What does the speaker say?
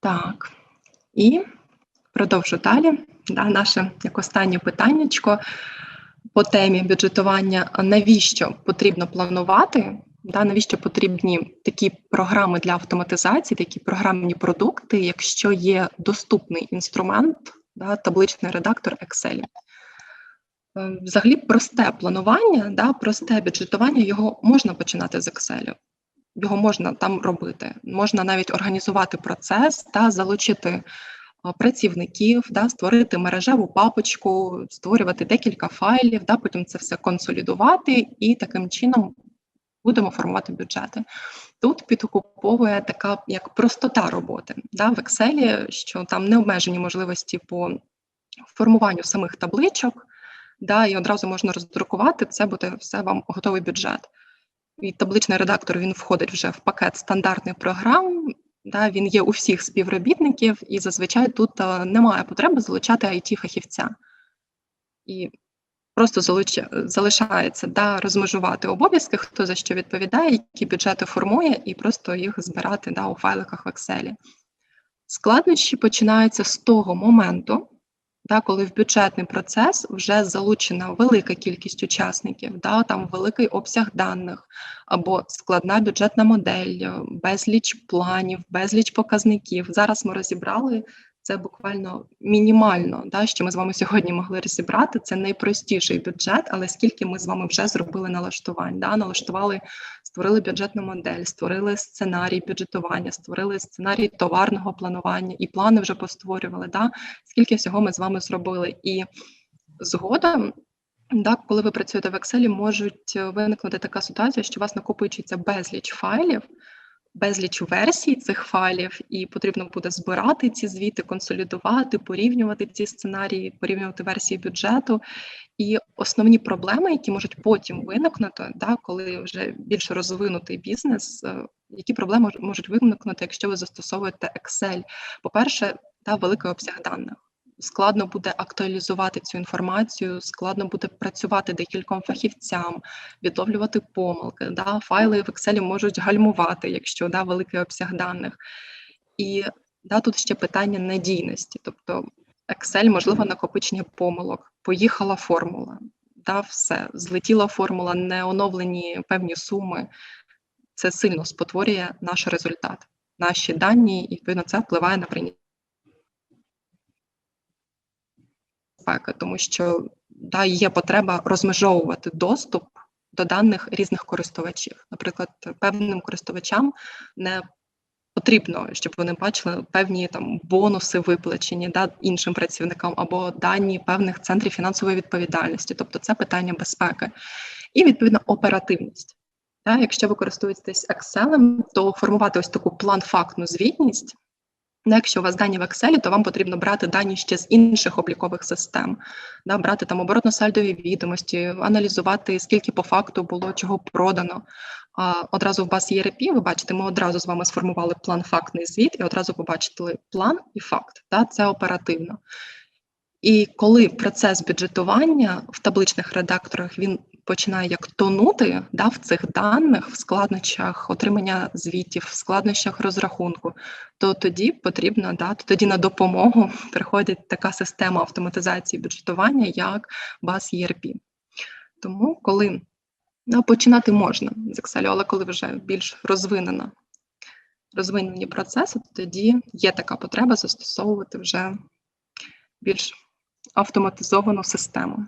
Так. І продовжу далі. Да, Наше як останнє питаннячко по темі бюджетування. Навіщо потрібно планувати? Да, Навіщо потрібні такі програми для автоматизації, такі програмні продукти, якщо є доступний інструмент, да, табличний редактор Excel? Е, Взагалі, просте планування, да, просте бюджетування, його можна починати з Excel. Його можна там робити. Можна навіть організувати процес та залучити е, працівників, да, створити мережеву папочку, створювати декілька файлів, да, потім це все консолідувати і таким чином будемо формувати бюджети. Тут підкуповує така як простота роботи да, в Excel, що там не обмежені можливості по формуванню самих табличок, да, і одразу можна роздрукувати, це буде все вам готовий бюджет. І табличний редактор він входить вже в пакет стандартних програм. Да, Він є у всіх співробітників, і зазвичай тут а, немає потреби залучати it фахівця І просто залуч... залишається да, розмежувати обов'язки, хто за що відповідає, які бюджети формує, і просто їх збирати да, у файликах в Excel. Складнощі починаються з того моменту, да, коли в бюджетний процес вже залучена велика кількість учасників, да, там великий обсяг даних або складна бюджетна модель, безліч планів, безліч показників. Зараз ми розібрали це буквально мінімально, да, що ми з вами сьогодні могли розібрати. Це найпростіший бюджет, але скільки ми з вами вже зробили налаштувань, да, налаштували, створили бюджетну модель, створили сценарій бюджетування, створили сценарій товарного планування і плани вже постворювали. Да, Скільки всього ми з вами зробили, і згодом. Да, коли ви працюєте в Excel, можуть виникнути така ситуація, що у вас накопичується безліч файлів, безліч версій цих файлів, і потрібно буде збирати ці звіти, консолідувати, порівнювати ці сценарії, порівнювати версії бюджету. І основні проблеми, які можуть потім виникнути, да, коли вже більш розвинутий бізнес, е, які проблеми можуть виникнути, якщо ви застосовуєте Excel? По-перше, да, великий обсяг даних складно буде актуалізувати цю інформацію, складно буде працювати декільком фахівцям, відловлювати помилки. Да? Файли в Excel можуть гальмувати, якщо да, великий обсяг даних. І да, тут ще питання надійності, тобто Excel, можливо, накопичення помилок, поїхала формула, да, все, злетіла формула, не оновлені певні суми. Це сильно спотворює наш результат, наші дані, і відповідно це впливає на прийняття. Безпеки, тому що да, є потреба розмежовувати доступ до даних різних користувачів. Наприклад, певним користувачам не потрібно, щоб вони бачили певні там бонуси виплачені да, іншим працівникам або дані певних центрів фінансової відповідальності, тобто це питання безпеки і відповідно оперативність. Якщо ви користуєтесь Excel, то формувати ось таку план-фактну звітність. Ну, якщо у вас дані в Excel, то вам потрібно брати дані ще з інших облікових систем, да, брати там оборотно-сальдові відомості, аналізувати, скільки по факту було чого продано. А одразу в вас є ERP, ви бачите, ми одразу з вами сформували план фактний звіт, і одразу побачили план і факт. Да, Це оперативно. І коли процес бюджетування в табличних редакторах він починає як тонути да, в цих даних, в складнощах отримання звітів, в складнощах розрахунку, то тоді потрібно да, то тоді на допомогу приходить така система автоматизації бюджетування, як BAS ERP. Тому, коли ну, починати можна з Excel, але коли вже більш розвинена, розвинені процеси, то тоді є така потреба застосовувати вже більш автоматизовану систему.